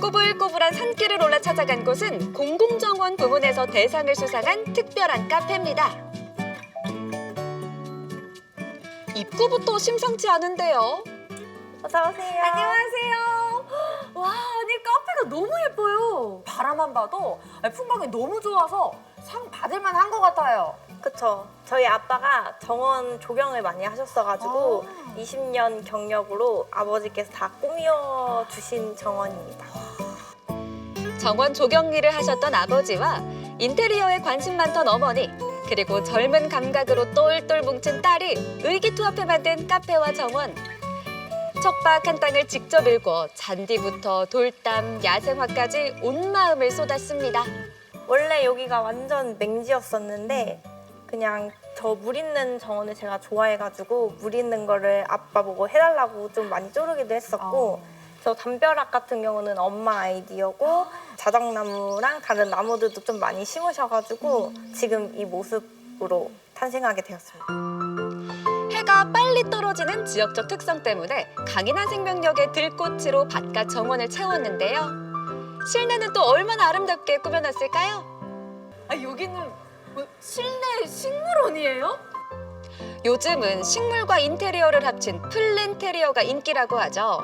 꼬불꼬불한 산길을 올라 찾아간 곳은 공공정원 부문에서 대상을 수상한 특별한 카페입니다. 입구부터 심상치 않은데요. 어서 오세요. 안녕하세요. 와, 아니 카페가 너무 예뻐요. 바라만 봐도 풍광이 너무 좋아서 상 받을 만 한 것 같아요. 그쵸. 저희 아빠가 정원 조경을 많이 하셨어가지고 아. 20년 경력으로 아버지께서 다 꾸며 주신 정원입니다. 정원 조경 일을 하셨던 아버지와 인테리어에 관심 많던 어머니 그리고 젊은 감각으로 똘똘 뭉친 딸이 의기투합해 만든 카페와 정원 척박한 땅을 직접 일궈 잔디부터 돌담, 야생화까지 온 마음을 쏟았습니다. 원래 여기가 완전 맹지였었는데 그냥 저 물 있는 정원을 제가 좋아해가지고 물 있는 거를 아빠 보고 해달라고 좀 많이 쪼르기도 했었고 저 담벼락 같은 경우는 엄마 아이디어고 자작나무랑 다른 나무들도 좀 많이 심으셔가지고 지금 이 모습으로 탄생하게 되었습니다. 해가 빨리 떨어지는 지역적 특성 때문에 강인한 생명력의 들꽃으로 바깥 정원을 채웠는데요. 실내는 또 얼마나 아름답게 꾸며놨을까요? 아, 여기는 뭐 실내 식물원이에요? 요즘은 식물과 인테리어를 합친 플랜테리어가 인기라고 하죠.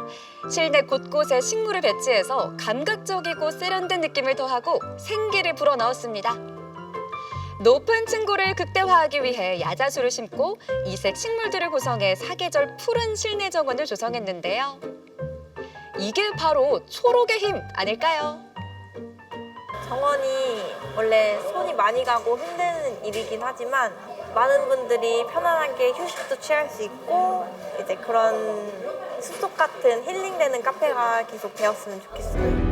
실내 곳곳에 식물을 배치해서 감각적이고 세련된 느낌을 더하고 생기를 불어넣었습니다. 높은 층고를 극대화하기 위해 야자수를 심고 이색 식물들을 구성해 사계절 푸른 실내 정원을 조성했는데요. 이게 바로 초록의 힘 아닐까요? 정원이 원래 손이 많이 가고 힘든 일이긴 하지만 많은 분들이 편안하게 휴식도 취할 수 있고 이제 그런 숲속 같은 힐링되는 카페가 계속 되었으면 좋겠어요.